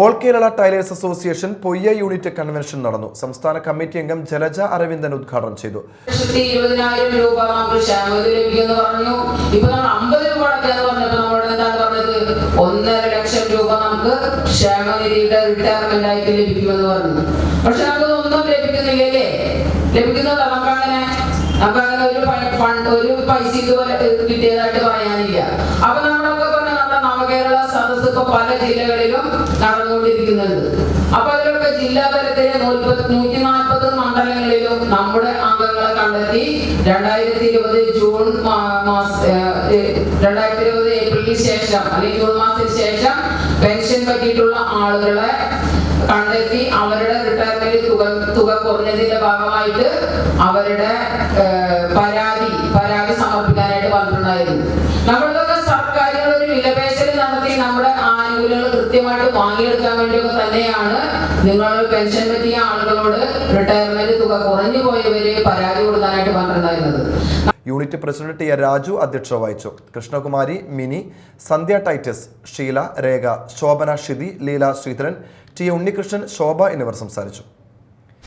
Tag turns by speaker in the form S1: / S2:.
S1: All Kerala tailors association Poyya unit convention നടന്നു. സംസ്ഥാന committee അംഗം ജലജ അരവിന്ദൻ ഉദ്ഘാടനം ചെയ്തു.
S2: ഇരുപതിനായിരം രൂപ പറഞ്ഞു. ഇപ്പൊ നമ്മൾ അമ്പത് രൂപ ഒന്നര ലക്ഷം രൂപ നമുക്ക് ക്ഷേമനിധിയുടെ റിട്ടയർമെന്റ് ആയിട്ട് ലഭിക്കുമെന്ന് പറഞ്ഞു. പക്ഷെ നമുക്ക് ഒന്നും ലഭിക്കുന്നില്ലല്ലേ? ലഭിക്കുന്നത് നമുക്ക് അങ്ങനെ നമുക്ക് അങ്ങനെ ഒരു ഫണ്ട് ഒരു പൈസ ഇതുപോലെ കിട്ടിയതായിട്ട് പറയാനില്ല. അപ്പൊ നമ്മളൊക്കെ ഇപ്പൊ പല ജില്ലകളിലും നടന്നുകൊണ്ടിരിക്കുന്നത് അപ്പൊ അതിലൊക്കെ ജില്ലാ തലത്തിലെ നൂറ്റി നാൽപ്പത് മണ്ഡലങ്ങളിലും നമ്മുടെ അംഗങ്ങളെ കണ്ടെത്തി രണ്ടായിരത്തി ഇരുപത് ജൂൺ രണ്ടായിരത്തി ഇരുപത് ഏപ്രിലിന് ശേഷം അല്ലെങ്കിൽ ജൂൺ മാസത്തിന് ശേഷം പെൻഷൻ പറ്റിയിട്ടുള്ള ആളുകളെ കണ്ടെത്തി അവരുടെ റിട്ടയർമെന്റ് തുക തുക കുറഞ്ഞതിന്റെ ഭാഗമായിട്ട് അവരുടെ പരാതി പരാതി സമർപ്പിക്കാനായിട്ട് പറഞ്ഞിട്ടുണ്ടായിരുന്നു കൃത്യമായിട്ട് വാങ്ങിയെടുക്കാൻ വേണ്ടിയൊക്കെ തന്നെയാണ് നിങ്ങൾ പെൻഷൻ പറ്റിയ ആളുകളോട് റിട്ടയർമെന്റ് തുക കുറഞ്ഞു പോയവരെ പരാതി കൊടുക്കാനായിട്ട് പറഞ്ഞിട്ടുണ്ടായിരുന്നത്
S1: unit president T A Raju അധ്യക്ഷത വഹിച്ചു. കൃഷ്ണകുമാരി മിനി സന്ധ്യ ടൈറ്റസ് ഷീല രേഖ ശോഭന ഷിതി ലീല ശ്രീധരൻ ടി ഉണ്ണികൃഷ്ണൻ ശോഭ എന്നിവർ സംസാരിച്ചു.